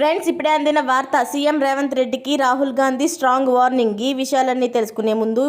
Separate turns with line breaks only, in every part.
Friends ఇప్పుడే అందిన వార్త సీఎం రేవంత్ రెడ్డికి రాహుల్ గాంధీ స్ట్రాంగ్ వార్నింగ్. ఈ విషయాలన్నీ తెలుసుకునే ముందు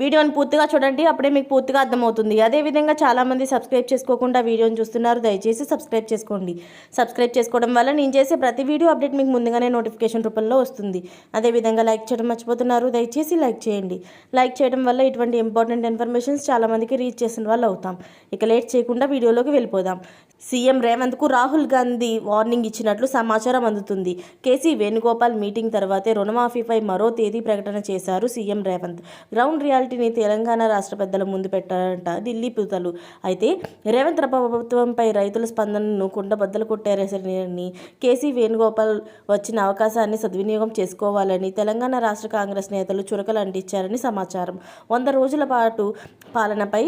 వీడియోని పూర్తిగా చూడండి అప్పుడే మీకు పూర్తిగా అర్థమవుతుంది. అదేవిధంగా చాలామంది సబ్స్క్రైబ్ చేసుకోకుండా వీడియోని చూస్తున్నారు. దయచేసి సబ్స్క్రైబ్ చేసుకోండి. సబ్స్క్రైబ్ చేసుకోవడం వల్ల నేను చేసే ప్రతి వీడియో అప్డేట్ మీకు ముందుగానే నోటిఫికేషన్ రూపంలో వస్తుంది. అదేవిధంగా లైక్ చేయడం మర్చిపోతున్నారు. దయచేసి లైక్ చేయండి. లైక్ చేయడం వల్ల ఇటువంటి ఇంపార్టెంట్ ఇన్ఫర్మేషన్స్ చాలామందికి రీచ్ చేసిన వాళ్ళు అవుతాం. ఇక లేట్ చేయకుండా వీడియోలోకి వెళ్ళిపోదాం. సీఎం రేవంత్కు రాహుల్ గాంధీ వార్నింగ్ ఇచ్చినట్లు సమాచారం అందుతుంది. కేసీ వేణుగోపాల్ మీటింగ్ తర్వాతే రుణమాఫీపై మరో తేదీ ప్రకటన చేశారు సీఎం రేవంత్. గ్రౌండ్ రియాలిటీని తెలంగాణ రాష్ట్ర పెద్దల ముందు పెట్టారంట ఢిల్లీ పూతలు. అయితే రేవంత్ ప్రభుత్వంపై రైతుల స్పందనను కుండబద్దలు కొట్టారని కేసీ వేణుగోపాల్ వచ్చిన అవకాశాన్ని సద్వినియోగం చేసుకోవాలని తెలంగాణ రాష్ట్ర కాంగ్రెస్ నేతలు చురకలు అంటించారని సమాచారం. వంద రోజుల పాటు పాలనపై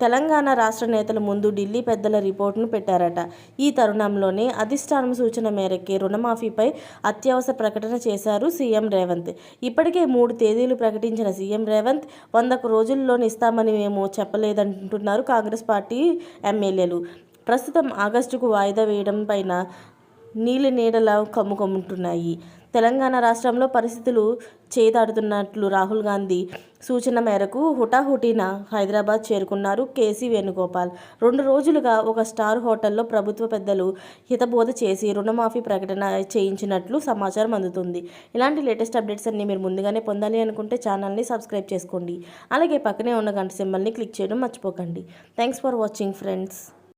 తెలంగాణ రాష్ట్ర నేతల ముందు ఢిల్లీ పెద్దల రిపోర్టును పెట్టారట. ఈ తరుణంలోనే అధిష్టానం సూచన మేరకే రుణమాఫీపై అత్యవసర ప్రకటన చేశారు సీఎం రేవంత్. ఇప్పటికే మూడు తేదీలు ప్రకటించిన సీఎం రేవంత్ వందకు రోజుల్లోనే ఇస్తామని మేము చెప్పలేదంటున్నారు కాంగ్రెస్ పార్టీ ఎమ్మెల్యేలు. ప్రస్తుతం ఆగస్టుకు వాయిదా వేయడం పైన నీలి నీడలా కమ్ముకొంటున్నాయి తెలంగాణ రాష్ట్రంలో పరిస్థితులు చేదాడుతున్నట్లు రాహుల్ గాంధీ సూచన మేరకు హుటాహుటిన హైదరాబాద్ చేరుకున్నారు కేసీ వేణుగోపాల్. రెండు రోజులుగా ఒక స్టార్ హోటల్లో ప్రభుత్వ పెద్దలు హితబోధ చేసి రుణమాఫీ ప్రకటన చేయించినట్లు సమాచారం అందుతుంది. ఇలాంటి లేటెస్ట్ అప్డేట్స్ అన్ని మీరు ముందుగానే పొందాలి అనుకుంటే ఛానల్ని సబ్స్క్రైబ్ చేసుకోండి. అలాగే పక్కనే ఉన్న గంట సింబల్ని క్లిక్ చేయడం మర్చిపోకండి. Thanks for watching friends.